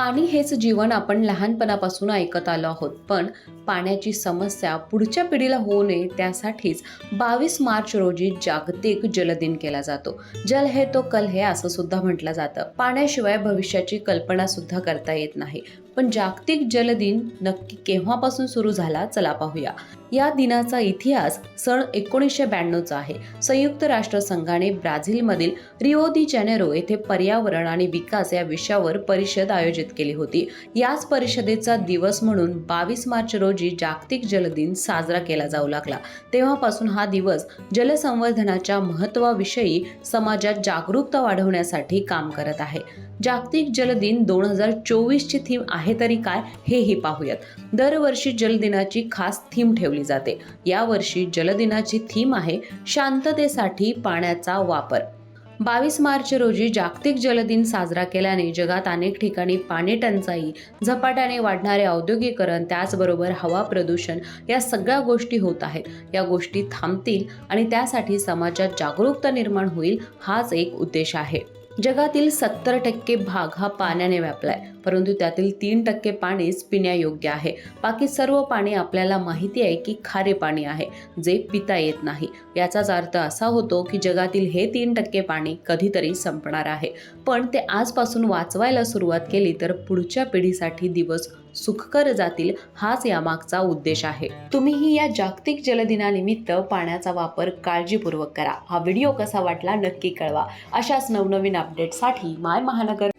पाणी हेच जीवन आपण लहानपणापासून ऐकत आलो आहोत पण पाण्याची समस्या पुढच्या पिढीला होऊ नये त्यासाठीच बावीस मार्च रोजी जागतिक जलदिन केला जातो. जल हे तो कल हे असं सुद्धा म्हटलं जातं. पाण्याशिवाय भविष्याची कल्पना सुद्धा करता येत नाही. पण जागतिक जलदिन नक्की केव्हापासून सुरू झाला? चला पाहूया. या दिनाचा इतिहास सन एकोणीसशे ब्याण्णवचा आहे. संयुक्त राष्ट्रसंघाने ब्राझीलमधील रिओ दी जानेरो येथे पर्यावरण आणि विकास या विषयावर परिषद आयोजित केली होती. याच परिषदेचा दिवस म्हणून बावीस मार्च रोजी जागतिक जलदिन साजरा केला जाऊ लागला. तेव्हापासून हा दिवस जलसंवर्धनाच्या महत्वाविषयी समाजात जागरूकता वाढवण्यासाठी काम करत आहे. जागतिक जलदिन दोन हजार चोवीसची थीम आहे तरी काय हेही पाहूयात. दरवर्षी जलदिनाची खास थीम ठेवली जाते. यावर्षी जलदिनाची थीम आहे शांततेसाठी पाण्याचा वापर. बावीस मार्च रोजी जागतिक जलदिन साजरा केल्याने जगात अनेक ठिकाणी पाणी टंचाई झपाट्याने वाढणारे औद्योगिकरण त्याचबरोबर हवा प्रदूषण या सगळ्या गोष्टी होत आहेत. या गोष्टी थांबतील आणि त्यासाठी समाजात जागरूकता निर्माण होईल हाच एक उद्देश आहे. जगातील सत्तर टक्के भाग हा पाण्याने व्यापलाय. परंतु त्यातील तीन टक्के पाणीच पिण्यायोग्य आहे. बाकी सर्व पाणी आपल्याला माहिती आहे की खारे पाणी आहे जे पिता येत नाही. याचाच अर्थ असा होतो की जगातील हे तीन टक्के पाणी कधीतरी संपणार आहे. पण ते आजपासून वाचवायला सुरुवात केली तर पुढच्या पिढीसाठी दिवस सुखकर जातील हाच यामागचा उद्देश आहे. तुम्हीही या जागतिक जलदिनानिमित्त पाण्याचा वापर काळजीपूर्वक करा. हा व्हिडिओ कसा वाटला नक्की कळवा. अशाच नवनवीन अपडेटसाठी माय महानगर